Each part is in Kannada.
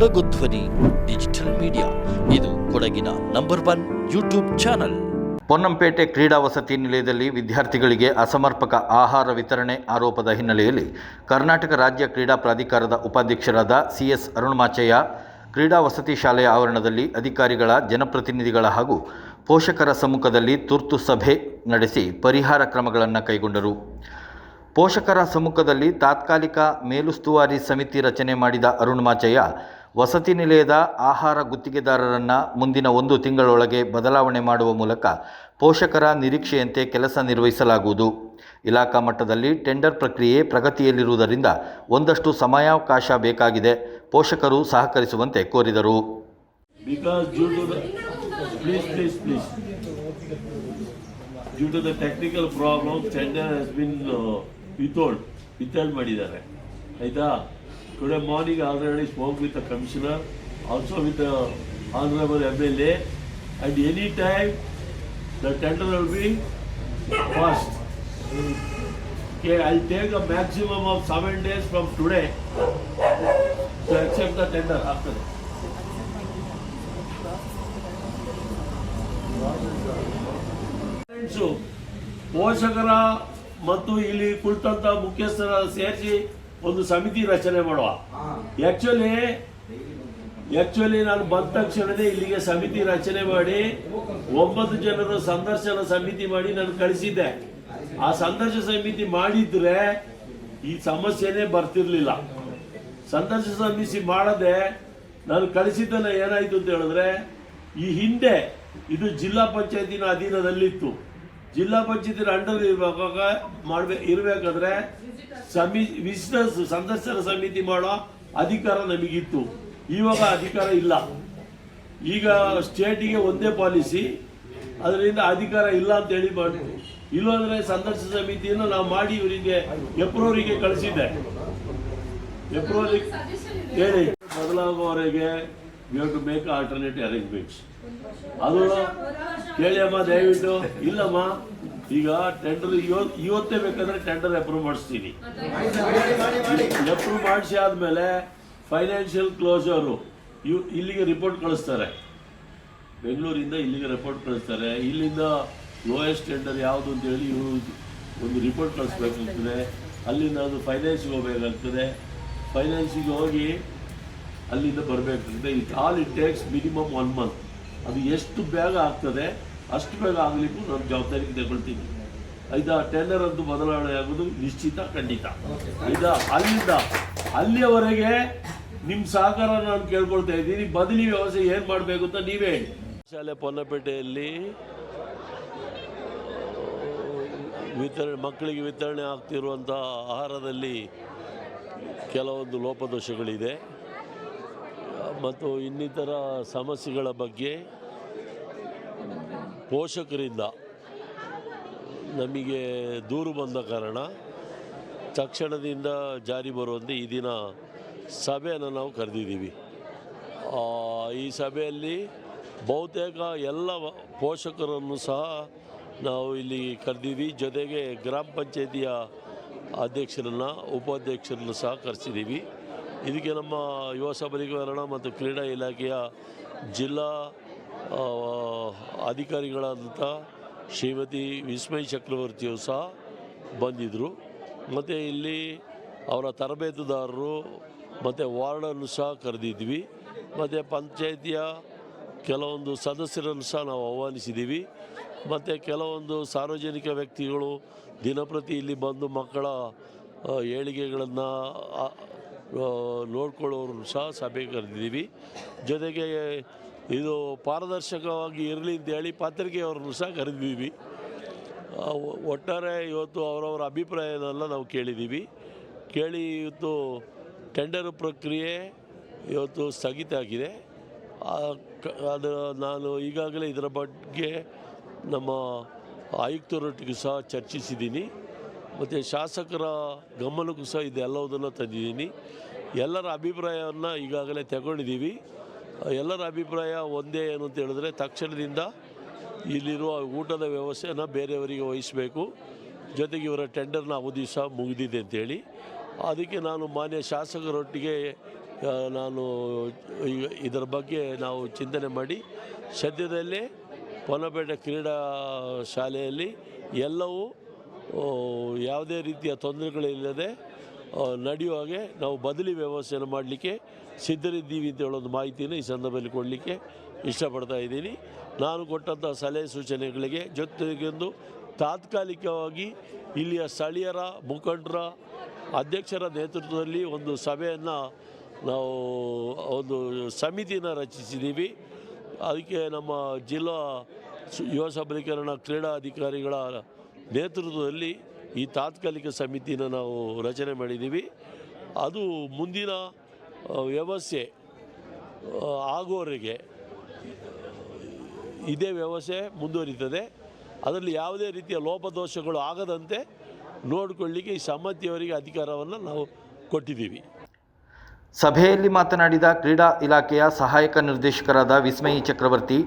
ಕೊಡಗು ಧ್ವನಿ ಡಿಜಿಟಲ್ ಮೀಡಿಯಾ ಇದು ಕೊಡಗಿನ number one YouTube channel Ponnampet ಕ್ರೀಡಾ ವಸತಿ ನಿಲಯದಲ್ಲಿ ವಿದ್ಯಾರ್ಥಿಗಳಿಗೆ ಅಸಮರ್ಪಕ ಆಹಾರ ವಿತರಣೆ ಆರೋಪದ ಹಿನ್ನೆಲೆಯಲ್ಲಿ ಕರ್ನಾಟಕ ರಾಜ್ಯ ಕ್ರೀಡಾ ಪ್ರಾಧಿಕಾರದ ಉಪಾಧ್ಯಕ್ಷರಾದ ಸಿಎಸ್ ಅರುಣಮಾಚಯ್ಯ, ಕ್ರೀಡಾ ವಸತಿ ಶಾಲೆಯ ಆವರಣದಲ್ಲಿ ಅಧಿಕಾರಿಗಳ ಜನಪ್ರತಿನಿಧಿಗಳ ಹಾಗೂ ಪೋಷಕರ ಸಮ್ಮುಖದಲ್ಲಿ ತುರ್ತು ಸಭೆ ನಡೆಸಿ ಪರಿಹಾರ ಕ್ರಮಗಳನ್ನು ಕೈಗೊಂಡರು. ಪೋಷಕರ ಸಮ್ಮುಖದಲ್ಲಿ ತಾತ್ಕಾಲಿಕ ಮೇಲುಸ್ತುವಾರಿ ಸಮಿತಿ ರಚನೆ ಮಾಡಿದ ಅರುಣ್ ಮಾಚಯ್ಯ ವಸತಿ ನಿಲಯದ ಆಹಾರ ಗುತ್ತಿಗೆದಾರರನ್ನು ಮುಂದಿನ ಒಂದು ತಿಂಗಳೊಳಗೆ ಬದಲಾವಣೆ ಮಾಡುವ ಮೂಲಕ ಪೋಷಕರ ನಿರೀಕ್ಷೆಯಂತೆ ಕೆಲಸ ನಿರ್ವಹಿಸಲಾಗುವುದು. ಇಲಾಖಾ ಮಟ್ಟದಲ್ಲಿ ಟೆಂಡರ್ ಪ್ರಕ್ರಿಯೆ ಪ್ರಗತಿಯಲ್ಲಿರುವುದರಿಂದ ಒಂದಷ್ಟು ಸಮಯಾವಕಾಶ ಬೇಕಾಗಿದೆ, ಪೋಷಕರು ಸಹಕರಿಸುವಂತೆ ಕೋರಿದರು. Morning already spoke with the commissioner also with the honourable M L A and any time the tender will be fast Okay, I'll take a maximum of seven days from today to accept the tender after that. ಪೋಷಕರ ಮತ್ತು ಇಲ್ಲಿ ಕುಳಿತಂತ ಮುಖ್ಯಸ್ಥರ ಸೇರಿಸಿ ಒಂದು ಸಮಿತಿ ರಚನೆ ಮಾಡುವ. ಆಕ್ಚುಲಿ ಆಕ್ಚುಲಿ ನಾನು ಬಂದ ತಕ್ಷಣವೇ ಇಲ್ಲಿಗೆ ಸಮಿತಿ ರಚನೆ ಮಾಡಿ ಒಂಬತ್ತು ಜನರು ಸಂದರ್ಶನ ಸಮಿತಿ ಮಾಡಿ ನಾನು ಕಳಿಸಿದ್ದೆ. ಆ ಸಂದರ್ಶನ ಸಮಿತಿ ಮಾಡಿದ್ರೆ ಈ ಸಮಸ್ಯೆನೇ ಬರ್ತಿರ್ಲಿಲ್ಲ. ಸಂದರ್ಶನ ಸಮಿತಿ ಮಾಡದೆ ನಾನು ಕಳಿಸಿದ್ದನ್ನ ಏನಾಯ್ತು ಅಂತ ಹೇಳಿದ್ರೆ ಈ ಹಿಂದೆ ಇದು ಜಿಲ್ಲಾ ಪಂಚಾಯತಿನ ಅಧೀನದಲ್ಲಿತ್ತು. ಜಿಲ್ಲಾ ಪಂಚಾಯತಿನ ಅಂಡರ್ ಮಾಡ್ಬೇಕು ಇರ್ಬೇಕಾದ್ರೆ ಸಮಿ ವಿಸಿಟರ್ಸ್ ಸಂದರ್ಶನ ಸಮಿತಿ ಮಾಡೋ ಅಧಿಕಾರ ನಮಗಿತ್ತು. ಇವಾಗ ಅಧಿಕಾರ ಇಲ್ಲ. ಈಗ ಸ್ಟೇಟಿಗೆ ಒಂದೇ ಪಾಲಿಸಿ, ಅದರಿಂದ ಅಧಿಕಾರ ಇಲ್ಲ ಅಂತ ಹೇಳಿ ಮಾಡಿದ್ರು ಇಲ್ಲಾಂದ್ರೆ ಸಂದರ್ಶನ ಸಮಿತಿಯನ್ನು ನಾವು ಮಾಡಿ ಇವರಿಗೆ ಎಪ್ರವರಿಗೆ ಕಳಿಸಿದ್ದೆ. ಎಪ್ರೋಲಿ ಹೇಳಿ. ಬದಲಾಗುವವರೆಗೆ you to make alternative arrangements ಅದು ಕೇಳಿ ಅಮ್ಮ ದಯವಿಟ್ಟು. ಇಲ್ಲಮ್ಮ ಈಗ ಟೆಂಡರ್ ಇವತ್ತೇ ಬೇಕಂದ್ರೆ ಟೆಂಡರ್ ಅಪ್ರೂವ್ ಮಾಡಿಸ್ತೀನಿ. ಅಪ್ರೂವ್ ಮಾಡಿಸಿ ಆದ್ಮೇಲೆ ಫೈನಾನ್ಷಿಯಲ್ ಕ್ಲೋಸರು ಇವ್ ಇಲ್ಲಿಗೆ ರಿಪೋರ್ಟ್ ಕಳಿಸ್ತಾರೆ. ಬೆಂಗಳೂರಿಂದ ಇಲ್ಲಿಗೆ ರಿಪೋರ್ಟ್ ಕಳಿಸ್ತಾರೆ. ಇಲ್ಲಿಂದ ಲೋಯೆಸ್ಟ್ ಟೆಂಡರ್ ಯಾವುದು ಅಂತ ಹೇಳಿ ಇವರು ಒಂದು ರಿಪೋರ್ಟ್ ಕಳಿಸ್ಬೇಕಾಗ್ತದೆ. ಅಲ್ಲಿಂದ ಅದು ಫೈನಾನ್ಸಿಗೆ ಹೋಗ್ಬೇಕಾಗ್ತದೆ. ಫೈನಾನ್ಸಿಗೆ ಹೋಗಿ ಅಲ್ಲಿಂದ ಬರಬೇಕಾಗ್ತದೆ. It all it takes minimum one month ಅದು ಎಷ್ಟು ಬೇಗ ಆಗ್ತದೆ, ಅಷ್ಟು ಬೇಗ ಆಗಲಿಕ್ಕೂ ನಾನು ಜವಾಬ್ದಾರಿ ತಗೊಳ್ತೀನಿ ಐದ ಟೆಂಡರ್ ಅಂತೂ ಬದಲಾವಣೆ ಆಗೋದು ನಿಶ್ಚಿತ, ಖಂಡಿತ. ಐದ, ಅಲ್ಲಿಂದ, ಅಲ್ಲಿಯವರೆಗೆ ನಿಮ್ಮ ಸಹಕಾರ ನಾನು ಕೇಳ್ಕೊಳ್ತಾ ಇದ್ದೀನಿ. ಬದಲಿ ವ್ಯವಸ್ಥೆ ಏನು ಮಾಡಬೇಕು ಅಂತ ನೀವೇ ಶಾಲೆ ಪೊನ್ನಪೇಟೆಯಲ್ಲಿ, ವಿತರಣೆ, ಮಕ್ಕಳಿಗೆ ವಿತರಣೆ ಆಗ್ತಿರುವಂಥ ಆಹಾರದಲ್ಲಿ ಕೆಲವೊಂದು ಲೋಪದೋಷಗಳಿದೆ. ಮತ್ತು ಇನ್ನಿತರ ಸಮಸ್ಯೆಗಳ ಬಗ್ಗೆ ಪೋಷಕರಿಂದ ನಮಗೆ ದೂರು ಬಂದ ಕಾರಣ ತಕ್ಷಣದಿಂದ ಜಾರಿ ಬರುವಂತೆ ಈ ದಿನ ಸಭೆಯನ್ನು ನಾವು ಕರೆದಿದ್ದೀವಿ. ಈ ಸಭೆಯಲ್ಲಿ ಬಹುತೇಕ ಎಲ್ಲ ಪೋಷಕರನ್ನು ಸಹ ನಾವು ಇಲ್ಲಿ ಕರೆದಿದ್ದೀವಿ. ಜೊತೆಗೆ ಗ್ರಾಮ ಪಂಚಾಯತಿಯ ಅಧ್ಯಕ್ಷರನ್ನು, ಉಪಾಧ್ಯಕ್ಷರನ್ನು ಸಹ ಕರೆಸಿದ್ದೀವಿ. ಇದಕ್ಕೆ ನಮ್ಮ ಯುವ ಸಬಲೀಕರಣ ಮತ್ತು ಕ್ರೀಡಾ ಇಲಾಖೆಯ ಜಿಲ್ಲಾ ಅಧಿಕಾರಿಗಳಾದಂಥ ಶ್ರೀಮತಿ ವಿಸ್ಮಯ್ ಚಕ್ರವರ್ತಿಯು ಸಹ ಬಂದಿದ್ದರು. ಮತ್ತು ಇಲ್ಲಿ ಅವರ ತರಬೇತುದಾರರು ಮತ್ತು ವಾರ್ಡನ್ನು ಸಹ ಕರೆದಿದ್ವಿ. ಮತ್ತು ಪಂಚಾಯಿತಿಯ ಕೆಲವೊಂದು ಸದಸ್ಯರನ್ನು ಸಹ ನಾವು ಆಹ್ವಾನಿಸಿದ್ದೀವಿ. ಮತ್ತು ಕೆಲವೊಂದು ಸಾರ್ವಜನಿಕ ವ್ಯಕ್ತಿಗಳು ದಿನಪ್ರತಿ ಇಲ್ಲಿ ಬಂದು ಮಕ್ಕಳ ಏಳಿಗೆಗಳನ್ನು ನೋಡ್ಕೊಳ್ಳೋರು ಸಹ ಸಭೆ ಕರೆದಿದ್ದೀವಿ. ಜೊತೆಗೆ ಇದು ಪಾರದರ್ಶಕವಾಗಿ ಇರಲಿ ಅಂತೇಳಿ ಪಾತ್ರಿಕೆಯವ್ರನ್ನು ಸಹ ಕರೆದಿದ್ದೀವಿ. ಒಟ್ಟಾರೆ ಇವತ್ತು ಅವರವರ ಅಭಿಪ್ರಾಯನೆಲ್ಲ ನಾವು ಕೇಳಿದ್ದೀವಿ. ಕೇಳಿ ಇವತ್ತು ಟೆಂಡರ್ ಪ್ರಕ್ರಿಯೆ ಇವತ್ತು ಸ್ಥಗಿತ ಆಗಿದೆ. ಅದು ನಾನು ಈಗಾಗಲೇ ಇದರ ಬಗ್ಗೆ ನಮ್ಮ ಆಯುಕ್ತರೊಟ್ಟಿಗೆ ಸಹ ಚರ್ಚಿಸಿದ್ದೀನಿ. ಮತ್ತು ಶಾಸಕರ ಗಮನಕ್ಕೂ ಸಹ ಇದೆಲ್ಲವುದನ್ನು ತಂದಿದ್ದೀನಿ. ಎಲ್ಲರ ಅಭಿಪ್ರಾಯವನ್ನು ಈಗಾಗಲೇ ತಗೊಂಡಿದ್ದೀವಿ. ಎಲ್ಲರ ಅಭಿಪ್ರಾಯ ಒಂದೇ ಏನು ಅಂತ ಹೇಳಿದ್ರೆ ತಕ್ಷಣದಿಂದ ಇಲ್ಲಿರುವ ಊಟದ ವ್ಯವಸ್ಥೆಯನ್ನು ಬೇರೆಯವರಿಗೆ ವಹಿಸಬೇಕು. ಜೊತೆಗೆ ಇವರ ಟೆಂಡರ್ನ ಅವಧಿ ಸಹ ಮುಗಿದಿದೆ ಅಂತೇಳಿ ಅದಕ್ಕೆ ನಾನು ಮಾನ್ಯ ಶಾಸಕರೊಟ್ಟಿಗೆ ನಾನು ಇದರ ಬಗ್ಗೆ ನಾವು ಚಿಂತನೆ ಮಾಡಿ, ಸದ್ಯದಲ್ಲೇ ಪೊನ್ನಪೇಟೆ ಕ್ರೀಡಾ ಶಾಲೆಯಲ್ಲಿ ಎಲ್ಲವೂ ಯಾವುದೇ ರೀತಿಯ ತೊಂದರೆಗಳಿಲ್ಲದೆ ನಡೆಯುವ ಹಾಗೆ ನಾವು ಬದಲಿ ವ್ಯವಸ್ಥೆಯನ್ನು ಮಾಡಲಿಕ್ಕೆ ಸಿದ್ಧರಿದ್ದೀವಿ ಅಂತ ಹೇಳೋದು ಮಾಹಿತಿಯನ್ನು ಈ ಸಂದರ್ಭದಲ್ಲಿ ಕೊಡಲಿಕ್ಕೆ ಇಷ್ಟಪಡ್ತಾ ಇದ್ದೀನಿ. ನಾನು ಕೊಟ್ಟಂಥ ಸಲಹೆ ಸೂಚನೆಗಳಿಗೆ ಜೊತೆಗೊಂದು ತಾತ್ಕಾಲಿಕವಾಗಿ ಇಲ್ಲಿಯ ಸ್ಥಳೀಯರ, ಮುಖಂಡರ, ಅಧ್ಯಕ್ಷರ ನೇತೃತ್ವದಲ್ಲಿ ಒಂದು ಸಭೆಯನ್ನು ನಾವು, ಒಂದು ಸಮಿತಿನ ರಚಿಸಿದ್ದೀವಿ. ಅದಕ್ಕೆ ನಮ್ಮ ಜಿಲ್ಲಾ ಯುವ ಸಬಲೀಕರಣ ಕ್ರೀಡಾ ಅಧಿಕಾರಿಗಳ ನೇತೃತ್ವದಲ್ಲಿ ಈ ತಾತ್ಕಾಲಿಕ ಸಮಿತಿನ ನಾವು ರಚನೆ ಮಾಡಿದ್ದೀವಿ. ಅದು ಮುಂದಿನ ವ್ಯವಸ್ಥೆ ಆಗೋವರೆಗೆ, ಇದೇ ವ್ಯವಸ್ಥೆ ಮುಂದುವರಿತದೆ. ಅದರಲ್ಲಿ ಯಾವುದೇ ರೀತಿಯ ಲೋಪದೋಷಗಳು ಆಗದಂತೆ ನೋಡಿಕೊಳ್ಳಿಕ್ಕೆ ಈ ಸಮಿತಿಯವರಿಗೆ ಅಧಿಕಾರವನ್ನು ನಾವು ಕೊಟ್ಟಿದ್ದೀವಿ. ಸಭೆಯಲ್ಲಿ ಮಾತನಾಡಿದ ಕ್ರೀಡಾ ಇಲಾಖೆಯ ಸಹಾಯಕ ನಿರ್ದೇಶಕರಾದ ವಿಸ್ಮಯಿ ಚಕ್ರವರ್ತಿ,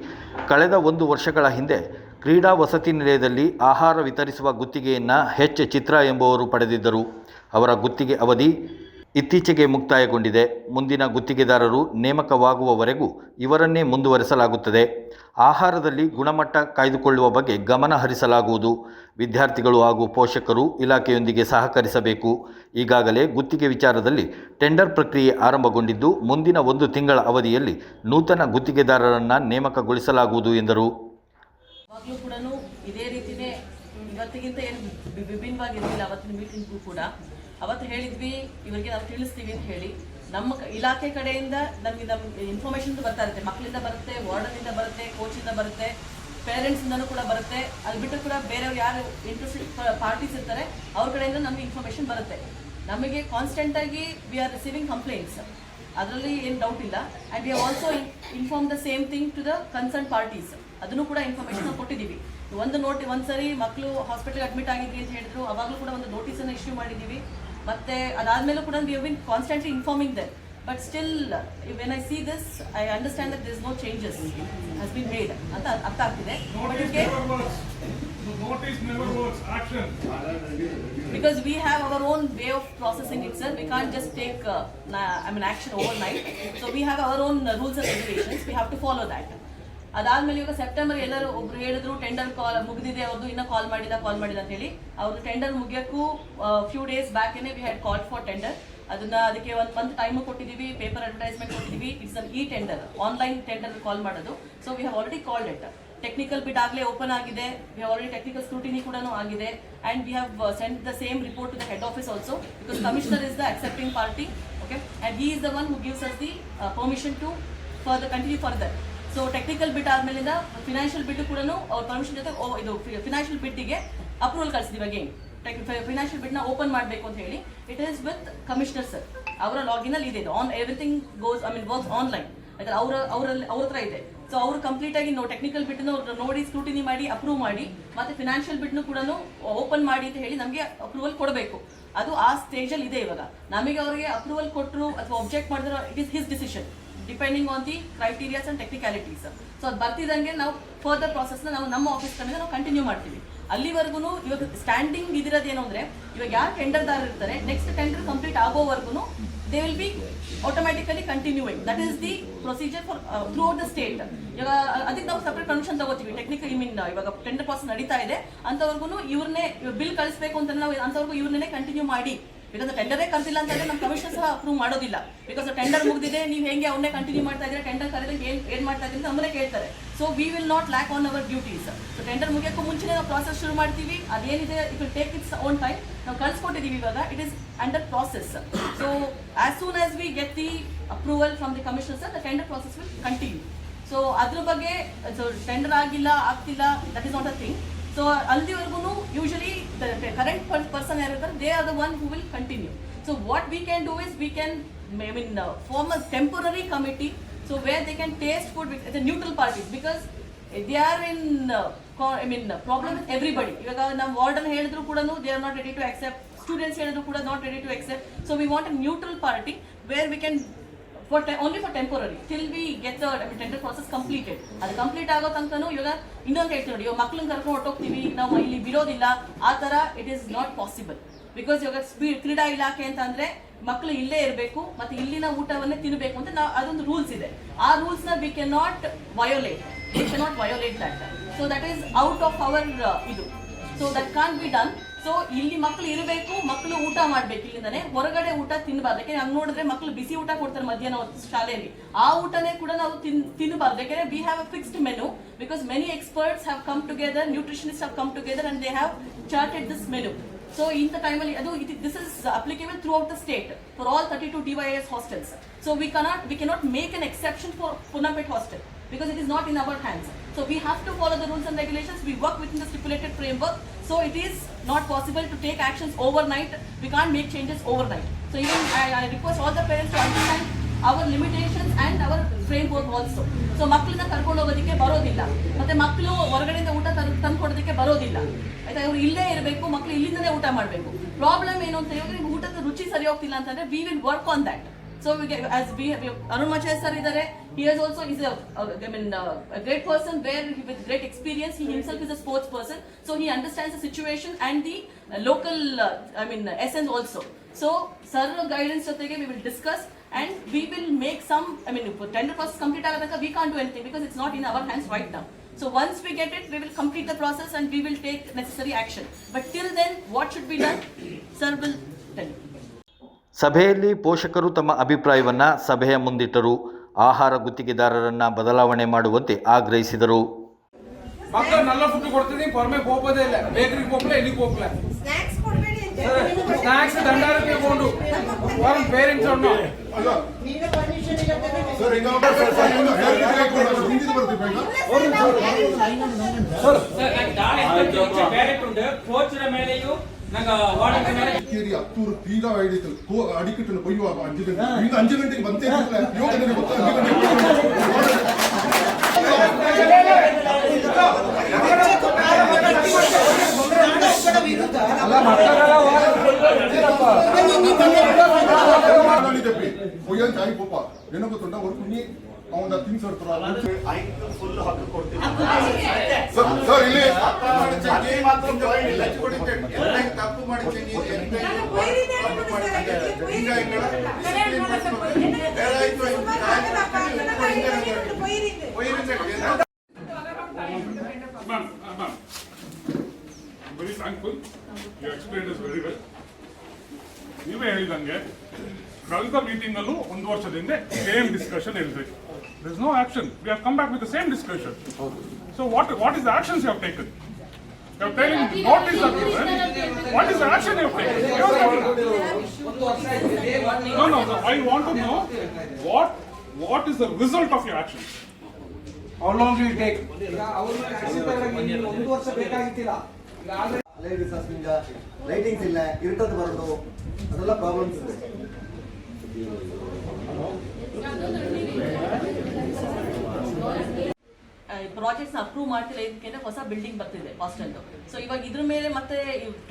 ಕಳೆದ ಒಂದು ವರ್ಷಗಳ ಹಿಂದೆ ಕ್ರೀಡಾ ವಸತಿ ನಿಲಯದಲ್ಲಿ ಆಹಾರ ವಿತರಿಸುವ ಗುತ್ತಿಗೆಯನ್ನು ಹೆಚ್ ಚಿತ್ರ ಎಂಬುವರು ಪಡೆದಿದ್ದರು. ಅವರ ಗುತ್ತಿಗೆ ಅವಧಿ ಇತ್ತೀಚೆಗೆ ಮುಕ್ತಾಯಗೊಂಡಿದೆ. ಮುಂದಿನ ಗುತ್ತಿಗೆದಾರರು ನೇಮಕವಾಗುವವರೆಗೂ ಇವರನ್ನೇ ಮುಂದುವರೆಸಲಾಗುತ್ತದೆ. ಆಹಾರದಲ್ಲಿ ಗುಣಮಟ್ಟ ಕಾಯ್ದುಕೊಳ್ಳುವ ಬಗ್ಗೆ ಗಮನ ಹರಿಸಲಾಗುವುದು. ವಿದ್ಯಾರ್ಥಿಗಳು ಹಾಗೂ ಪೋಷಕರು ಇಲಾಖೆಯೊಂದಿಗೆ ಸಹಕರಿಸಬೇಕು. ಈಗಾಗಲೇ ಗುತ್ತಿಗೆ ವಿಚಾರದಲ್ಲಿ ಟೆಂಡರ್ ಪ್ರಕ್ರಿಯೆ ಆರಂಭಗೊಂಡಿದ್ದು, ಮುಂದಿನ ಒಂದು ತಿಂಗಳ ಅವಧಿಯಲ್ಲಿ ನೂತನ ಗುತ್ತಿಗೆದಾರರನ್ನು ನೇಮಕಗೊಳಿಸಲಾಗುವುದು ಎಂದರು. ಯಾವಾಗಲೂ ಕೂಡ ಇದೇ ರೀತಿನೇ ಇವತ್ತಿಗಿಂತ ಏನು ವಿಭಿನ್ನವಾಗಿರಲಿಲ್ಲ, ಅವತ್ತಿನ ಮೀಟಿಂಗ್ಗೂ ಕೂಡ. ಅವತ್ತು ಹೇಳಿದ್ವಿ, ಇವರಿಗೆ ನಾವು ತಿಳಿಸ್ತೀವಿ ಅಂತ ಹೇಳಿ. ನಮ್ಮ ಇಲಾಖೆ ಕಡೆಯಿಂದ ನಮಗೆ ನಮ್ಮ ಇನ್ಫಾರ್ಮೇಶನ್ ಬರ್ತಾ ಇರುತ್ತೆ. ಮಕ್ಕಳಿಂದ ಬರುತ್ತೆ ವಾರ್ಡನಿಂದ ಬರುತ್ತೆ ಕೋಚಿಂದ ಬರುತ್ತೆ ಪೇರೆಂಟ್ಸಿಂದನೂ ಕೂಡ ಬರುತ್ತೆ. ಅಲ್ಲಿ ಬಿಟ್ಟು ಕೂಡ ಬೇರೆಯವ್ರು ಯಾರು ಇಂಟ್ರೆಸ್ಟ್ ಪಾರ್ಟೀಸ್ ಇರ್ತಾರೆ, ಅವ್ರ ಕಡೆಯಿಂದ ನಮಗೆ ಇನ್ಫಾರ್ಮೇಶನ್ ಬರುತ್ತೆ. ನಮಗೆ ಕಾನ್ಸ್ಟೆಂಟ್ ಆಗಿ ವಿ ಆರ್ ರಿಸೀವಿಂಗ್ ಕಂಪ್ಲೇಂಟ್ಸ್ ಅದರಲ್ಲಿ ಏನು ಡೌಟ್ ಇಲ್ಲ. And we also inform the same thing to the concern parties ಅದನ್ನು ಕೂಡ ಇನ್ಫಾರ್ಮೇಶನ್ ಕೊಟ್ಟಿದ್ದೀವಿ. ಒಂದು ನೋಟಿ ಒಂದ್ಸರಿ ಮಕ್ಕಳು ಹಾಸ್ಪಿಟಲ್ ಅಡ್ಮಿಟ್ ಆಗಿದ್ವಿ ಅಂತ ಹೇಳಿದ್ರು ಅವಾಗಲೂ ಕೂಡ ಒಂದು ನೋಟಿಸನ್ನು ಇಶ್ಯೂ ಮಾಡಿದ್ದೀವಿ. ಮತ್ತೆ ಅದಾದ್ಮೇಲೂ ಕೂಡ we been constantly informing them but still when I see this I understand that this no changes has been made ಅಂತ ಅರ್ಥ ಆಗ್ತಿದೆ. Because we have our own way of processing it sir we can just take I mean action overnight so we have our own rules and regulations we have to follow have ಅದಾದ್ಮೇಲೆ ಇವಾಗ ಸೆಪ್ಟೆಂಬರ್ ಎಲ್ಲರೂ ಒಬ್ರು ಹೇಳಿದ್ರು ಟೆಂಡರ್ ಕಾಲ್ ಮುಗಿದಿದೆ ಅವ್ರದ್ದು ಇನ್ನ ಕಾಲ್ ಮಾಡಿದ ಕಾಲ್ ಮಾಡಿದ ಅಂತ ಹೇಳಿ. ಅವ್ರದ್ದು ಟೆಂಡರ್ ಮುಗಿಯೋಕ್ಕೂ ಫ್ಯೂ ಡೇಸ್ ಬ್ಯಾಕ್ ಏನೇ we had call for tender ಅದನ್ನ ಅದಕ್ಕೆ ಒಂದು ಮಂತ್ ಟೈಮ್ ಕೊಟ್ಟಿದ್ದೀವಿ ಪೇಪರ್ ಅಡ್ವರ್ಟೈಸ್ಮೆಂಟ್ ಕೊಟ್ಟಿದ್ದೀವಿ it's an e tender online tender call ಮಾಡೋದು. So we have already called it technical bid ಆಗಲೇ ಓಪನ್ ಆಗಿದೆ. ವಿ ಆಲ್ರೆಡಿ ಟೆಕ್ನಿಕಲ್ ಸ್ಕ್ರೂಟಿನಿ ಕೂಡ ಆಗಿದೆ. And we have send the same report to the head office also because commissioner is the accepting party okay and he is the one who gives us the permission to for the continue further so technical bid ಆದ್ಮೇಲಿಂದ financial bid ಕೂಡ ಅವ್ರ ಪರ್ಮಿಷನ್ ಜೊತೆ ಇದು ಫಿನಾನ್ಷಿಯಲ್ ಬಿಟ್ಟಿಗೆ ಅಪ್ರೂವಲ್ ಕಳಿಸಿದೀವಿ ಅಗೇನ್ ಫಿನಾನ್ಷಿಯಲ್ ಬಿಟ್ನ ಓಪನ್ ಮಾಡಬೇಕು ಅಂತ ಹೇಳಿ. It is with commissioner sir ಅವರ ಲಾಗಿನ್ ಅಲ್ಲಿ ಇದೆ. On everything goes I mean works online ಯಾಕಂದ್ರೆ ಅವರ, ಅವರಲ್ಲಿ, ಅವ್ರ ಹತ್ರ ಇದೆ. ಸೊ ಅವರು ಕಂಪ್ಲೀಟ್ ಆಗಿ ನೋ ಟೆಕ್ನಿಕಲ್ ಬಿಟ್ನ ನೋಡಿ ಸ್ಕ್ರೂಟಿನಿ ಮಾಡಿ ಅಪ್ರೂವ್ ಮಾಡಿ, ಮತ್ತೆ ಫಿನಾನ್ಷಿಯಲ್ ಬಿಟ್ನು ಕೂಡ ಓಪನ್ ಮಾಡಿ ಅಂತ ಹೇಳಿ ನಮಗೆ ಅಪ್ರೂವಲ್ ಕೊಡಬೇಕು. ಅದು ಆ ಸ್ಟೇಜಲ್ಲಿ ಇದೆ ಇವಾಗ. ನಮಗೆ ಅವರಿಗೆ ಅಪ್ರೂವಲ್ ಕೊಟ್ಟರು ಅಥವಾ ಒಬ್ಜೆಕ್ಟ್ ಮಾಡಿದ್ರು it is his decision depending on the criterias and technicalities so ಅದು ಬರ್ತಿದಂಗೆ ನಾವು ಫರ್ದರ್ ಪ್ರಾಸೆಸ್ನ ನಾವು ನಮ್ಮ ಆಫೀಸ್ ಕಡೆಯಿಂದ ನಾವು ಕಂಟಿನ್ಯೂ ಮಾಡ್ತೀವಿ. ಅಲ್ಲಿವರೆಗೂ ಇವಾಗ ಸ್ಟ್ಯಾಂಡಿಂಗ್ ಇದಿರೋದೇನು ಅಂದರೆ, ಇವಾಗ ಯಾರು ಟೆಂಡರ್ದಾರ ಇರ್ತಾರೆ ನೆಕ್ಸ್ಟ್ ಟೆಂಡರ್ ಕಂಪ್ಲೀಟ್ ಆಗೋವರೆಗೂ they will be automatically continuing that is the procedure for throughout the state ಇವಾಗ ಅದಕ್ಕೆ ನಾವು ಸಪ್ರೇಟ್ ಪರ್ಮಿಷನ್ ತಗೋತೀವಿ. ಟೆಕ್ನಿಕಲ್ ಐ ಮೀನ್ ಇವಾಗ ಟೆಂಡರ್ ಪ್ರಾಸೆಸ್ ನಡೀತಾ ಇದೆ. ಅಂತವರೆಗೂ ಇವ್ರನ್ನೇ ಬಿಲ್ ಕಳಿಸ್ಬೇಕು ಅಂತ ನಾವು ಅಂತವರೆಗೂ ಇವ್ರನ್ನೇ ಕಂಟಿನ್ಯೂ ಮಾಡಿ. ಬಿಕಾಸ್ ಟೆಂಡರೇ ಕರೆದಿಲ್ಲ ಅಂತಂದ್ರೆ ನಮ್ಮ ಕಮಿಷನ್ ಸಹ ಅಪ್ರೂವ್ ಮಾಡೋದಿಲ್ಲ. ಬಿಕಾಸ್ ಟೆಂಡರ್ ಮುಗಿದಿದೆ, ನೀವು ಹೆಂಗೆ ಅವನ್ನೇ ಕಂಟಿನ್ಯೂ ಮಾಡ್ತಾ ಇದ್ರೆ ಟೆಂಡರ್ ಕರೆದ್ರೆ ಏನ್ ಏನ್ ಮಾಡ್ತಾ ಇದ್ರೆ ನಮ್ಮನ್ನೇ ಕೇಳ್ತಾರೆ. So we will not lack on our duties so tender ಮುಗಿಯೋಕ್ಕೂ ಮುಂಚೆನೇ ನಾವು ಪ್ರಾಸೆಸ್ ಶುರು ಮಾಡ್ತೀವಿ. ಅದೇನಿದೆ it will take its own time ನಾವು ಕಳ್ಸಿಕೊಟ್ಟಿದ್ದೀವಿ ಇವಾಗ. It is under process so as soon as we get the approval from the commission sir the tender process will continue so ಅದ್ರ ಬಗ್ಗೆ ಸೊ ಟೆಂಡರ್ ಆಗಿಲ್ಲ, ಆಗ್ತಿಲ್ಲ that is not a thing so ಅಲ್ಲಿವರೆಗೂ ಯೂಶಲಿ ಕರೆಂಟ್ ಪರ್ಸನ್ ಯಾರಿರ್ತಾರೆ they are the one who will continue so what we can do is we can I mean form a temporary committee so where they can taste food with neutral parties because they are in I mean problem with everybody ಇವಾಗ ನಾವು ವಾರ್ಡನ್ ಹೇಳಿದ್ರು ಕೂಡ they are not ready to accept students ಹೇಳಿದ್ರು ಕೂಡ not ready to accept so we want a neutral party where we can for only for temporary till we get the tender process completed ಅದು ಕಂಪ್ಲೀಟ್ ಆಗೋ ತನಕನೂ ಇವಾಗ ಇನ್ನೊಂದು ಹೇಳ್ತೀವಿ ನೋಡಿ, ಇವಾಗ ಮಕ್ಳನ್ನ ಕರ್ಕೊಂಡು ಹೊಟ್ಟೋಗ್ತೀವಿ ನಾವು ಇಲ್ಲಿ ಬಿಡೋದಿಲ್ಲ, ಆ ಥರ it is not possible because ಇವಾಗ ಸ್ಪೀಡ್ ಕ್ರೀಡಾ ಇಲಾಖೆ ಅಂತ ಅಂದ್ರೆ ಮಕ್ಕಳು ಇಲ್ಲೇ ಇರಬೇಕು, ಮತ್ತೆ ಇಲ್ಲಿನ ಊಟವನ್ನೇ ತಿನ್ನಬೇಕು ಅಂತ ನಾವು ಅದೊಂದು ರೂಲ್ಸ್ ಇದೆ. ಆ ರೂಲ್ಸ್ನ we can not violate we can not violate that so that is out of our ಇದು. So that can be done so ಇಲ್ಲಿ ಮಕ್ಳು ಇರಬೇಕು ಮಕ್ಕಳು ಊಟ ಮಾಡ್ಬೇಕು ಇಲ್ಲಿಂದಾನೆ. ಹೊರಗಡೆ ಊಟ ತಿನ್ನಬಾರ್ದು ಯಾಕಂದ್ರೆ ಹಂಗ್ ನೋಡಿದ್ರೆ ಮಕ್ಳು ಬಿಸಿ ಊಟ ಕೊಡ್ತಾರೆ ಮಧ್ಯಾಹ್ನ ಹೊತ್ತು ಶಾಲೆಯಲ್ಲಿ. ಆ ಊಟನೇ ಕೂಡ ನಾವು ತಿನ್ ತಿನ್ನಬಾರ್ದು ಯಾಕಂದ್ರೆ we have a fixed menu because many experts have come together nutritionist have come together and they have charted this menu so ಇಂಥ ಟೈಮಲ್ಲಿ ಅದು this is applicable throughout the state for all thirty two D Y S hostels so we cannot we cannot make an exception for Ponnampet hostel because it is not in our we So, we have to follow the rules and regulations. We work within the stipulated framework. So it is not possible to take actions overnight. We can't make changes overnight. So even I, I request all the parents to understand our limitations and our framework also. So ಮಕ್ಕಳನ್ನ ಕರ್ಕೊಂಡು ಹೋಗೋದಕ್ಕೆ ಬರೋದಿಲ್ಲ ಮತ್ತೆ ಮಕ್ಕಳು ಹೊರಗಡೆಯಿಂದ ಊಟ ತಂದು ತಂದ್ಕೊಡೋದಕ್ಕೆ ಬರೋದಿಲ್ಲ ಆಯ್ತಾ ಇವರು ಇಲ್ಲೇ ಇರಬೇಕು ಮಕ್ಕಳು ಇಲ್ಲಿಂದನೇ ಊಟ ಮಾಡಬೇಕು ಪ್ರಾಬ್ಲಮ್ ಏನು ಅಂತ ಹೇಳಿದ್ರೆ ಊಟದ ರುಚಿ ಸರಿ ಹೋಗ್ತಿಲ್ಲ ಅಂತಂದ್ರೆ we will work on that So we get, as we have, Arun sir idare, he is also, he's a, I mean, uh, a great person where he- with great experience, he himself is a sports person, so he understands the situation and the uh, local, uh, I mean, uh, essence also. So, sir guidance jotege we will discuss and we will make some, I mean, tender process complete agadaka, we can't do anything because it's not in our hands right now. So once we get it, we will complete the process and we will take necessary action. But till then, what should be done? Sir will tell you. ಸಭೆಯಲ್ಲಿ ಪೋಷಕರು ತಮ್ಮ ಅಭಿಪ್ರಾಯವನ್ನು ಸಭೆಯ ಮುಂದಿಟ್ಟರು ಆಹಾರ ಗುತ್ತಿಗೆದಾರರನ್ನು ಬದಲಾವಣೆ ಮಾಡುವಂತೆ ಆಗ್ರಹಿಸಿದರು ಮಕ್ಕಳು ನಲ್ಲ ಫುಡ್ ಕೊಡ್ತೀನಿ ಹೊರಮೆ ಹೋಗೋದೇ ಇಲ್ಲ ಬೇಕರಿಗೆ ಹೋಗ್ಲೇ ಸ್ನಾಕ್ಸ್ ದಂಡಾರಕ್ಕೆ ಕೊಂಡು ಪೇರೆಂಟ್ಸ್ ಅನ್ನು ಸರ್ ಸರ್ ಸರ್ ಬರ್ತೀವಿ ಈಗ ಹಿಡಿತು ಅಡಿಕಿಟ್ಟು ಕೊಯ್ಯುವ ಅಂಜು ಗಂಟೆ ಈಗ ಅಂಜು ಗಂಟೆಗೆ ಬಂದೇ ಯೋಗ చెప్పి పోయాను కాగిపోపా వెనకుతుంటా వరకు ಅವನ ತಿಂಗ್ಸ್ ಐದು ಫುಲ್ ಹಕ್ಕು ಸರ್ ಇಲ್ಲಿ ತಪ್ಪು very thankful you explain is very well ನೀವೇ ಹೇಳಿದಂಗೆ ಕಳೆದ ಮೀಟಿಂಗಲ್ಲೂ ಒಂದು ವರ್ಷದಿಂದ ಸೇಮ್ ಡಿಸ್ಕಷನ್ ಇರಬೇಕು. ಹೇಳಿದ್ರಿ this no action we have come back with same discussion so what what is the actions you have taken you have taking what is what is the action you have taken No, no, no. I want to know what what is the result of your actions. How long will take ಒಂದು ವರ್ಷ ಬೇಕಾಗಿತ್ತಿಲ್ಲ ಲೈಟ್ ಇಲ್ಲ ಲೈಟಿಂಗ್ಸ್ ಇಲ್ಲ ಇರುಟದ್ದು ಬರೋದು ಅದೆಲ್ಲ ಪ್ರಾಬ್ಲಮ್ಸ್ ಇದೆ ಪ್ರಾಜೆಕ್ಟ್ಸ್ ಅಪ್ರೂವ್ ಮಾಡ್ತಿಲ್ಲ ಇದಕ್ಕೆ ಹೊಸ ಬಿಲ್ಡಿಂಗ್ ಬರ್ತಿದೆ ಹಾಸ್ಟೆಲ್ ಸೊ ಇವಾಗ ಇದ್ರ ಮೇಲೆ ಮತ್ತೆ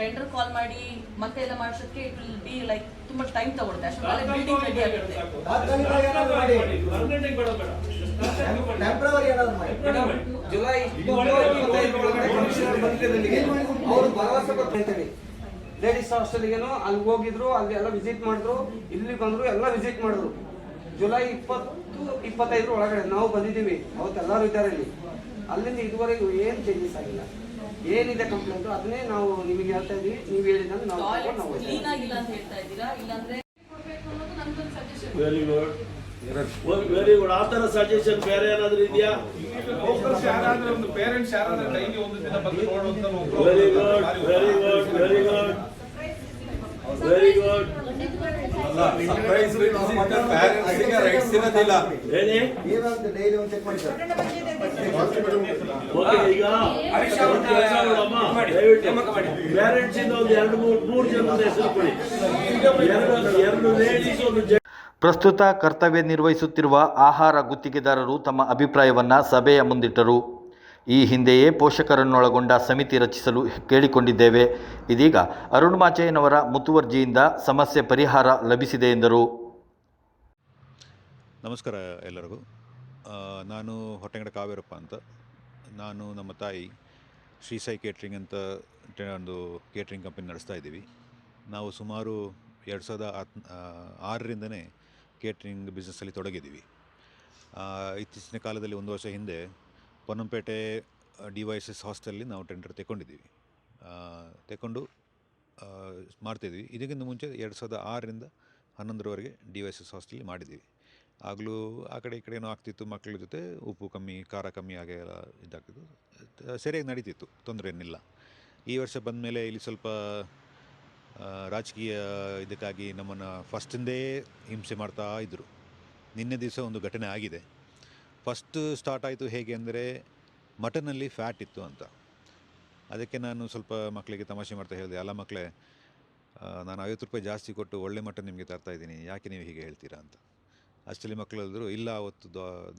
ಟೆಂಡರ್ ಕಾಲ್ ಮಾಡಿ ಮತ್ತೆ ಎಲ್ಲ ಮಾಡಿಸೋದಕ್ಕೆ ಇಟ್ ವಿಲ್ ಬಿ ಲೈಕ್ ತುಂಬಾ ಟೈಮ್ ತಗೊಳುತ್ತೆ. ಅಷ್ಟೊಂದು ಬಿಲ್ಡಿಂಗ್ ರೆಡಿ ಆಗುತ್ತೆ. ಜುಲೈ. ಅವ್ರು ಭರವಸೆ ಲೇಡೀಸ್ ಹಾಸ್ಟೆಲ್ಗೇನು ಅಲ್ಲಿ ಹೋಗಿದ್ರು ಅಲ್ಲಿ ಎಲ್ಲ ವಿಸಿಟ್ ಮಾಡಿದ್ರು ಇಲ್ಲಿ ಬಂದ್ರು ಎಲ್ಲ ವಿಸಿಟ್ ಮಾಡಿದ್ರು. ಜುಲೈ ಇಪ್ಪತ್ತು ಇಪ್ಪತ್ತೈದರ ಒಳಗಡೆ ನಾವು ಬಂದಿದ್ದೀವಿ. ಅವತ್ತೆಲ್ಲರೂ ಇದ್ದಾರೆ ಇಲ್ಲಿ. ಅಲ್ಲಿಂದ ಇದುವರೆಗೂ ಏನು ಚೇಂಜಸ್ ಆಗಿಲ್ಲ. ಏನಿದೆ ಕಂಪ್ಲೇಂಟ್ ಅದನ್ನೇ ನಾವು ನಿಮಗೆ ಹೇಳ್ತಾ ಇದೀವಿ. ನೀವು ಹೇಳಿದಂಗೆ ನಾವು ತಗೊಂಡು ನಾವು ಕ್ಲೀನ್ ಆಗಿಲ್ಲ ಅಂತ ಹೇಳ್ತಾ ಇದ್ದೀರಾ? ಇಲ್ಲಾಂದ್ರೆ ಕೊಡ್ಬೇಕು ಅನ್ನೋದು ನಮ್ದೊಂದು suggestion very good very good ಆ ಥರ ಸಜೆಷನ್ ಬೇರೆ ಏನಾದರೂ ಇದೆಯಾ? ಲೋಕಲ್ಸ್ ಯಾರಾದ್ರೂ ಒಂದು ಪೇರೆಂಟ್ಸ್ ಯಾರಾದ್ರೂ ಡೈಲಿ ಒಂದು ದಿನ ಬಂದು ನೋಡುವಂತ very good very good very good very good ಪ್ರಸ್ತುತ ಕರ್ತವ್ಯ ನಿರ್ವಹಿಸುತ್ತಿರುವ ಆಹಾರ ಗುತ್ತಿಗೆದಾರರು ತಮ್ಮ ಅಭಿಪ್ರಾಯವನ್ನ ಸಭೆಯ ಮುಂದಿಟ್ಟರು. ಈ ಹಿಂದೆಯೇ ಪೋಷಕರನ್ನೊಳಗೊಂಡ ಸಮಿತಿ ರಚಿಸಲು ಕೇಳಿಕೊಂಡಿದ್ದೇವೆ. ಇದೀಗ ಅರುಣ್ ಮಾಚಯ್ಯನವರ ಮುತುವರ್ಜಿಯಿಂದ ಸಮಸ್ಯೆ ಪರಿಹಾರ ಲಭಿಸಿದೆ ಎಂದರು. ನಮಸ್ಕಾರ ಎಲ್ಲರಿಗೂ. ನಾನು ಹೊಟ್ಟೆಂಗಡ ಕಾವೇರಪ್ಪ ಅಂತ. ನಾನು ನಮ್ಮ ತಾಯಿ ಶ್ರೀ ಸಾಯಿ ಕೇಟ್ರಿಂಗ್ ಅಂತ ಒಂದು ಕೇಟ್ರಿಂಗ್ ಕಂಪನಿ ನಡೆಸ್ತಾ ಇದ್ದೀವಿ. ನಾವು ಸುಮಾರು ಎರಡು ಸಾವಿರದ ಹತ್ ಆರರಿಂದನೇ ಕೇಟ್ರಿಂಗ್ ಬಿಸ್ನೆಸ್ಸಲ್ಲಿ ತೊಡಗಿದ್ದೀವಿ. ಇತ್ತೀಚಿನ ಕಾಲದಲ್ಲಿ ಒಂದು ವರ್ಷ ಹಿಂದೆ Ponnampet D Y S S ಹಾಸ್ಟೆಲಲ್ಲಿ ನಾವು ಟೆಂಡರ್ ತೆಗೊಂಡಿದ್ದೀವಿ ಆ, ತೆಕೊಂಡು ಮಾಡ್ತಿದ್ವಿ ಇದಕ್ಕಿಂತ ಮುಂಚೆ ಎರಡು ಸಾವಿರದ ಆರರಿಂದ ಹನ್ನೊಂದರವರೆಗೆ ಡಿ ವೈ ಎಸ್ ಎಸ್ ಹಾಸ್ಟೆಲಲ್ಲಿ ಮಾಡಿದ್ದೀವಿ. ಆಗಲೂ ಆ ಕಡೆ ಈ ಕಡೆ ಏನೋ ಆಗ್ತಿತ್ತು ಮಕ್ಕಳ ಜೊತೆ ಉಪ್ಪು ಕಮ್ಮಿ ಖಾರ ಕಮ್ಮಿ ಹಾಗೆ ಎಲ್ಲ ಇದಾಗ್ತಿತ್ತು. ಸರಿಯಾಗಿ ನಡೀತಿತ್ತು ತೊಂದರೆ ಏನಿಲ್ಲ. ಈ ವರ್ಷ ಬಂದ ಮೇಲೆ ಇಲ್ಲಿ ಸ್ವಲ್ಪ ರಾಜಕೀಯ ಇದಕ್ಕಾಗಿ ನಮ್ಮನ್ನು ಫಸ್ಟಿಂದೇ ಹಿಂಸೆ ಮಾಡ್ತಾ ಇದ್ದರು ನಿನ್ನೆ ದಿವಸ ಒಂದು ಘಟನೆ ಆಗಿದೆ. ಫಸ್ಟ್ ಸ್ಟಾರ್ಟ್ ಆಯಿತು ಹೇಗೆ ಅಂದರೆ ಮಟನಲ್ಲಿ ಫ್ಯಾಟ್ ಇತ್ತು ಅಂತ. ಅದಕ್ಕೆ ನಾನು ಸ್ವಲ್ಪ ಮಕ್ಕಳಿಗೆ ತಮಾಷೆ ಮಾಡ್ತಾ ಹೇಳಿದೆ ಎಲ್ಲ ಮಕ್ಕಳೇ ನಾನು ಐವತ್ತು ರೂಪಾಯಿ ಜಾಸ್ತಿ ಕೊಟ್ಟು ಒಳ್ಳೆ ಮಟನ್ ನಿಮಗೆ ತರ್ತಾ ಇದ್ದೀನಿ, ಯಾಕೆ ನೀವು ಹೀಗೆ ಹೇಳ್ತೀರಾ ಅಂತ? ಅಷ್ಟರಲ್ಲಿ ಮಕ್ಕಳು ಹೇಳಿದ್ರು ಇಲ್ಲ, ಅವತ್ತು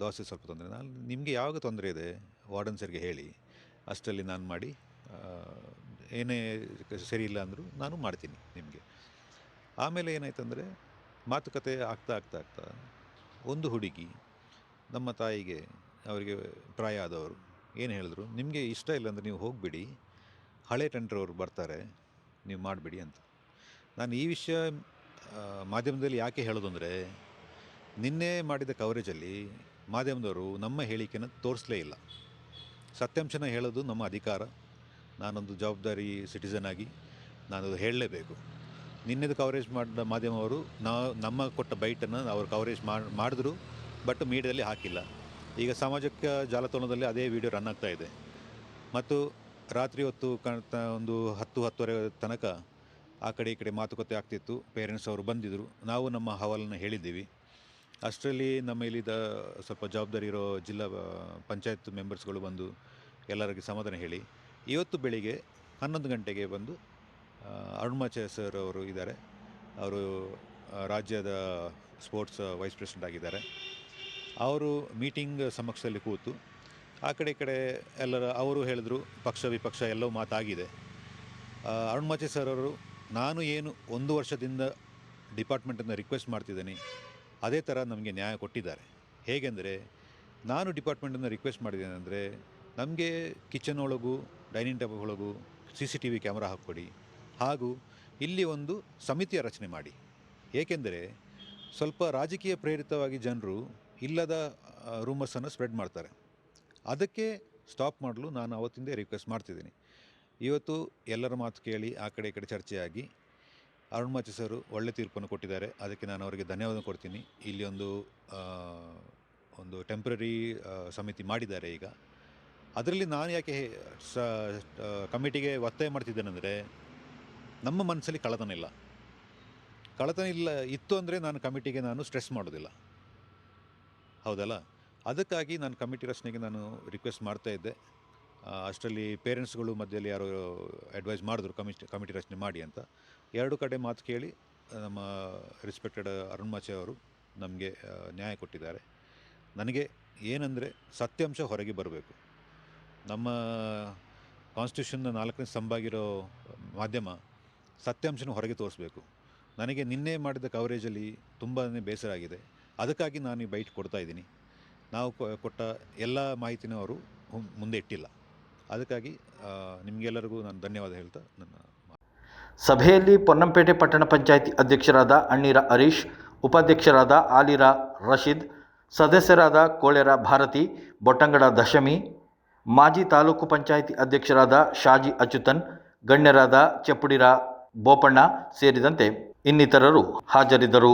ದೋಸೆ ಸ್ವಲ್ಪ ತೊಂದರೆ, ನಾನು ನಿಮಗೆ ಯಾವಾಗ ತೊಂದರೆ ಇದೆ? ವಾರ್ಡನ್ ಸರ್ಗೆ ಹೇಳಿ, ಅಷ್ಟರಲ್ಲಿ ನಾನು ಮಾಡಿ ಏನೇ ಸರಿ ಇಲ್ಲ ಅಂದರೂ ನಾನು ಮಾಡ್ತೀನಿ ನಿಮಗೆ. ಆಮೇಲೆ ಏನಾಯ್ತಂದರೆ ಮಾತುಕತೆ ಆಗ್ತಾ ಆಗ್ತಾ ಆಗ್ತಾ ಒಂದು ಹುಡುಗಿ ನಮ್ಮ ತಾಯಿಗೆ ಅವರಿಗೆ ಪ್ರಾಯ ಆದವರು. ಏನು ಹೇಳಿದ್ರು? ನಿಮಗೆ ಇಷ್ಟ ಇಲ್ಲ ಅಂದರೆ ನೀವು ಹೋಗಿಬಿಡಿ. ಹಳೆ ಟೆಂಡರ್ ಅವರು ಬರ್ತಾರೆ. ನೀವು ಮಾಡಿಬಿಡಿ ಅಂತ. ನಾನು ಈ ವಿಷಯ ಮಾಧ್ಯಮದಲ್ಲಿ ಯಾಕೆ ಹೇಳೋದು ಅಂದರೆ, ನಿನ್ನೆ ಮಾಡಿದ ಕವರೇಜಲ್ಲಿ ಮಾಧ್ಯಮದವರು ನಮ್ಮ ಹೇಳಿಕೆಯನ್ನು ತೋರಿಸಲೇ ಇಲ್ಲ. ಸತ್ಯಾಂಶನ ಹೇಳೋದು ನಮ್ಮ ಅಧಿಕಾರ. ನಾನೊಂದು ಜವಾಬ್ದಾರಿ ಸಿಟಿಸನ್ ಆಗಿ ನಾನು ಅದು ಹೇಳಲೇಬೇಕು. ನಿನ್ನೆದು ಕವರೇಜ್ ಮಾಡಿದ ಮಾಧ್ಯಮವರು ನಾವು ನಮ್ಮ ಕೊಟ್ಟ ಬೈಟನ್ನು ಅವರು ಕವರೇಜ್ ಮಾಡಿದ್ರು. ಬಟ್ ಮೀಡಿಯಾದಲ್ಲಿ ಹಾಕಿಲ್ಲ. ಈಗ ಸಾಮಾಜಿಕ ಜಾಲತಾಣದಲ್ಲಿ ಅದೇ ವಿಡಿಯೋ ರನ್ ಆಗ್ತಾ ಇದೆ. ಮತ್ತು ರಾತ್ರಿ ಹೊತ್ತು ಒಂದು ಹತ್ತು ಹತ್ತುವರೆ ತನಕ ಆ ಕಡೆ ಈ ಕಡೆ ಮಾತುಕತೆ ಆಗ್ತಿತ್ತು. ಪೇರೆಂಟ್ಸ್ ಅವರು ಬಂದಿದ್ದರು ನಾವು ನಮ್ಮ ಹವಾಲನ್ನು ಹೇಳಿದ್ದೀವಿ. ಅಷ್ಟರಲ್ಲಿ ನಮ್ಮ ಇಲ್ಲಿದ್ದ ಸ್ವಲ್ಪ ಜವಾಬ್ದಾರಿ ಇರೋ ಜಿಲ್ಲಾ ಪಂಚಾಯತ್ ಮೆಂಬರ್ಸ್ಗಳು ಬಂದು ಎಲ್ಲರಿಗೆ ಸಮಾಧಾನ ಹೇಳಿ. ಇವತ್ತು ಬೆಳಿಗ್ಗೆ ಹನ್ನೊಂದು ಗಂಟೆಗೆ ಬಂದು ಆ, ಅರುಣಾಚಲ ಸರ್ ಅವರು ಇದ್ದಾರೆ. ಅವರು ರಾಜ್ಯದ ಸ್ಪೋರ್ಟ್ಸ್ ವೈಸ್ ಪ್ರೆಸಿಡೆಂಟ್ ಆಗಿದ್ದಾರೆ. ಅವರು ಮೀಟಿಂಗ್ ಸಮಕ್ಷದಲ್ಲಿ ಕೂತು, ಆ ಕಡೆ ಈ ಕಡೆ ಎಲ್ಲರ, ಅವರು ಹೇಳಿದರು, ಪಕ್ಷ ವಿಪಕ್ಷ ಎಲ್ಲವೂ ಮಾತಾಗಿದೆ. ಅರುಣ್ ಮಾಚಿ ಸರ್ ಅವರು, ನಾನು ಏನು ಒಂದು ವರ್ಷದಿಂದ ಡಿಪಾರ್ಟ್ಮೆಂಟನ್ನು ರಿಕ್ವೆಸ್ಟ್ ಮಾಡ್ತಿದ್ದೀನಿ, ಅದೇ ಥರ ನಮಗೆ ನ್ಯಾಯ ಕೊಟ್ಟಿದ್ದಾರೆ. ಹೇಗೆಂದರೆ, ನಾನು ಡಿಪಾರ್ಟ್ಮೆಂಟನ್ನು ರಿಕ್ವೆಸ್ಟ್ ಮಾಡಿದ್ದೇನೆ ಅಂದರೆ, ನಮಗೆ ಕಿಚನ್ ಒಳಗೂ, ಡೈನಿಂಗ್ ಟೇಬಲ್ ಒಳಗೂ, C C T V camera ಹಾಕ್ಕೊಡಿ, ಹಾಗೂ ಇಲ್ಲಿ ಒಂದು ಸಮಿತಿಯ ರಚನೆ ಮಾಡಿ. ಏಕೆಂದರೆ, ಸ್ವಲ್ಪ ರಾಜಕೀಯ ಪ್ರೇರಿತವಾಗಿ ಜನರು ಇಲ್ಲದ ರೂಮರ್ಸನ್ನು ಸ್ಪ್ರೆಡ್ ಮಾಡ್ತಾರೆ. ಅದಕ್ಕೆ ಸ್ಟಾಪ್ ಮಾಡಲು ನಾನು ಅವತ್ತಿಂದೇ ರಿಕ್ವೆಸ್ಟ್ ಮಾಡ್ತಿದ್ದೀನಿ. ಇವತ್ತು ಎಲ್ಲರ ಮಾತು ಕೇಳಿ ಆ ಕಡೆ ಈ ಕಡೆ ಚರ್ಚೆಯಾಗಿ ಅರುಣ್ ಮಾಚಿ ಸರ್ ಒಳ್ಳೆ ತೀರ್ಪನ್ನು ಕೊಟ್ಟಿದ್ದಾರೆ. ಅದಕ್ಕೆ ನಾನು ಅವರಿಗೆ ಧನ್ಯವಾದ ಕೊಡ್ತೀನಿ. ಇಲ್ಲಿ ಒಂದು ಒಂದು ಟೆಂಪ್ರರಿ ಸಮಿತಿ ಮಾಡಿದ್ದಾರೆ ಈಗ. ಅದರಲ್ಲಿ ನಾನು ಯಾಕೆ ಸ ಕಮಿಟಿಗೆ ಒತ್ತಾಯ ಮಾಡ್ತಿದ್ದೇನೆಂದರೆ ನಮ್ಮ ಮನಸ್ಸಲ್ಲಿ ಕಳತನ ಇಲ್ಲ. ಕಳತನ ಇಲ್ಲ, ಇತ್ತು ಅಂದರೆ ನಾನು ಕಮಿಟಿಗೆ ನಾನು ಸ್ಟ್ರೆಸ್ ಮಾಡೋದಿಲ್ಲ. ಹೌದಲ್ಲ? ಅದಕ್ಕಾಗಿ ನಾನು ಕಮಿಟಿ ರಚನೆಗೆ ನಾನು ರಿಕ್ವೆಸ್ಟ್ ಮಾಡ್ತಾ ಇದ್ದೆ. ಅಷ್ಟರಲ್ಲಿ ಪೇರೆಂಟ್ಸ್ಗಳು ಮಧ್ಯದಲ್ಲಿ ಯಾರು ಅಡ್ವೈಸ್ ಮಾಡಿದ್ರು ಕಮಿಟಿ ಕಮಿಟಿ ರಚನೆ ಮಾಡಿ ಅಂತ. ಎರಡು ಕಡೆ ಮಾತು ಕೇಳಿ, ನಮ್ಮ ರೆಸ್ಪೆಕ್ಟೆಡ್ ಅರುಣ್ ಮಾಚೆ ಅವರು ನಮಗೆ ನ್ಯಾಯ ಕೊಟ್ಟಿದ್ದಾರೆ. ನನಗೆ ಏನಂದರೆ ಸತ್ಯಾಂಶ ಹೊರಗೆ ಬರಬೇಕು. ನಮ್ಮ ಕಾನ್ಸ್ಟಿಟ್ಯೂಷನ್ನ ನಾಲ್ಕನೇ ಸ್ತಂಭ ಆಗಿರೋ ಮಾಧ್ಯಮ ಸತ್ಯಾಂಶನ ಹೊರಗೆ ತೋರಿಸ್ಬೇಕು. ನನಗೆ ನಿನ್ನೆ ಮಾಡಿದ ಕವರೇಜಲ್ಲಿ ತುಂಬಾ ಬೇಸರ ಆಗಿದೆ. ಅದಕ್ಕಾಗಿ ನಾನು ಈ ಬೈಟ್ ಕೊಡ್ತಾ ಇದ್ದೀನಿ. ನಾವು ಕೊಟ್ಟ ಎಲ್ಲ ಮಾಹಿತಿನೂ ಅವರು ಮುಂದೆ ಇಟ್ಟಿಲ್ಲ. ಅದಕ್ಕಾಗಿ ನಿಮಗೆಲ್ಲರಿಗೂ ನಾನು ಧನ್ಯವಾದ ಹೇಳ್ತಾ ನನ್ನ ಸಭೆಯಲ್ಲಿ ಪೊನ್ನಂಪೇಟೆ ಪಟ್ಟಣ ಪಂಚಾಯಿತಿ ಅಧ್ಯಕ್ಷರಾದ ಅಣ್ಣೀರ ಹರೀಶ್, ಉಪಾಧ್ಯಕ್ಷರಾದ ಆಲಿರ ರಶೀದ್, ಸದಸ್ಯರಾದ ಕೋಳೆರ ಭಾರತಿ, ಬೊಟ್ಟಂಗಡ ದಶಮಿ, ಮಾಜಿ ತಾಲೂಕು ಪಂಚಾಯಿತಿ ಅಧ್ಯಕ್ಷರಾದ ಶಾಜಿ ಅಚ್ಯುತನ್, ಗಣ್ಯರಾದ ಚಪ್ಪುಡಿರ ಬೋಪಣ್ಣ ಸೇರಿದಂತೆ ಇನ್ನಿತರರು ಹಾಜರಿದ್ದರು.